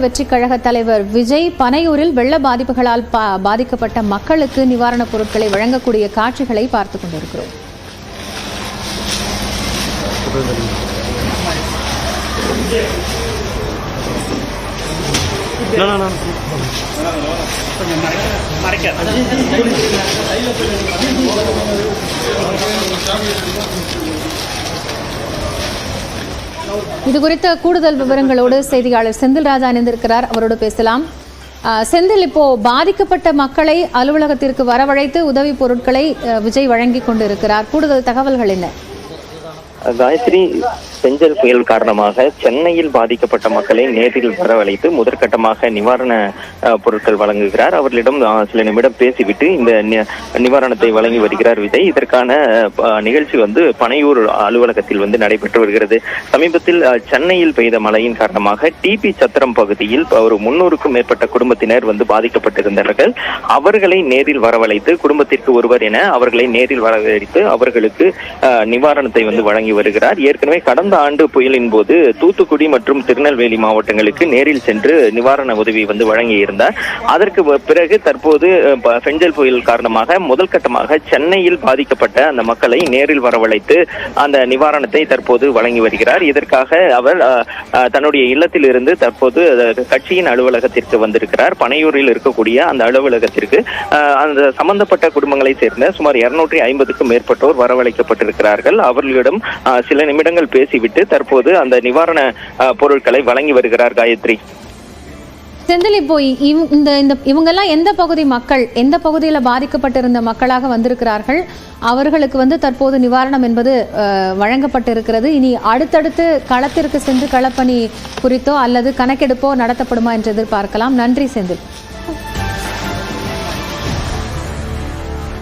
வெற்றிக் கழக தலைவர் விஜய் பனையூரில் வெள்ள பாதிப்புகளால் பா- பாதிக்கப்பட்ட மக்களுக்கு நிவாரணப் பொருட்களை வழங்கக்கூடிய காட்சிகளை பார்த்துக் கொண்டிருக்கிறோம். இது குறித்த கூடுதல் விவரங்களோடு செய்தியாளர் செந்தில் ராஜா இணைந்திருக்கிறார். அவரோடு பேசலாம். செந்தில் இப்போ பாதிக்கப்பட்ட மக்களை அலுவலகத்திற்கு வரவழைத்து உதவி பொருட்களை விஜய் வழங்கி கொண்டிருக்கிறார். கூடுதல் தகவல்கள் என்ன? காயத்ரி செஞ்சல் புயல் காரணமாக சென்னையில் பாதிக்கப்பட்ட மக்களை நேரில் வரவழைத்து முதற்கட்டமாக நிவாரண பொருட்கள் வழங்குகிறார். அவர்களிடம் சில நிமிடம் பேசிவிட்டு இந்த நிவாரணத்தை வழங்கி வருகிறார் விஜய். இதற்கான நிகழ்ச்சி வந்து பனையூர் அலுவலகத்தில் வந்து நடைபெற்று வருகிறது. சமீபத்தில் சென்னையில் பெய்த மழையின் காரணமாக டிபி சத்திரம் பகுதியில் ஒரு முன்னூறுக்கும் மேற்பட்ட குடும்பத்தினர் வந்து பாதிக்கப்பட்டிருந்தார்கள் அவர்களை நேரில் வரவழைத்து குடும்பத்திற்கு ஒருவர் என அவர்களை நேரில் வரவழைத்து அவர்களுக்கு நிவாரணத்தை வந்து வழங்கி வருகிறார். ஏற்கனவே கடந்த கடந்த ஆண்டு புயலின் போது தூத்துக்குடி மற்றும் திருநெல்வேலி மாவட்டங்களுக்கு நேரில் சென்று நிவாரண உதவி வந்து வழங்கியிருந்தார். அதற்கு பிறகு தற்போது பெஞ்சல் புயல் காரணமாக முதல் கட்டமாக சென்னையில் பாதிக்கப்பட்ட அந்த மக்களை நேரில் வரவழைத்து அந்த நிவாரணத்தை தற்போது வழங்கி வருகிறார். இதற்காக அவர் தன்னுடைய இல்லத்தில் இருந்து தற்போது கட்சியின் அலுவலகத்திற்கு வந்திருக்கிறார். பனையூரில் இருக்கக்கூடிய அந்த அலுவலகத்திற்கு அந்த சம்பந்தப்பட்ட குடும்பங்களை சேர்ந்த சுமார் இருநூற்றி ஐம்பதுக்கும் மேற்பட்டோர் வரவழைக்கப்பட்டிருக்கிறார்கள். அவர்களிடம் சில நிமிடங்கள் பேசி நடத்திவிட்டு தற்போது அந்த நிவாரண பொருட்களை வழங்கி வருகிறார் காயத்ரி. செந்தில் இப்போ இந்த இந்த இவங்கெல்லாம் எந்த பகுதி மக்கள் எந்த பகுதியில் பாதிக்கப்பட்டிருந்த மக்களாக வந்திருக்கிறார்கள்? அவர்களுக்கு வந்து தற்போது நிவாரணம் என்பது வழங்கப்பட்டிருக்கிறது. இனி அடுத்தடுத்து களத்திற்கு சென்று களப்பணி குறித்தோ அல்லது கணக்கெடுப்போ நடத்தப்படுமா என்று எதிர்பார்க்கலாம். நன்றி செந்தில்.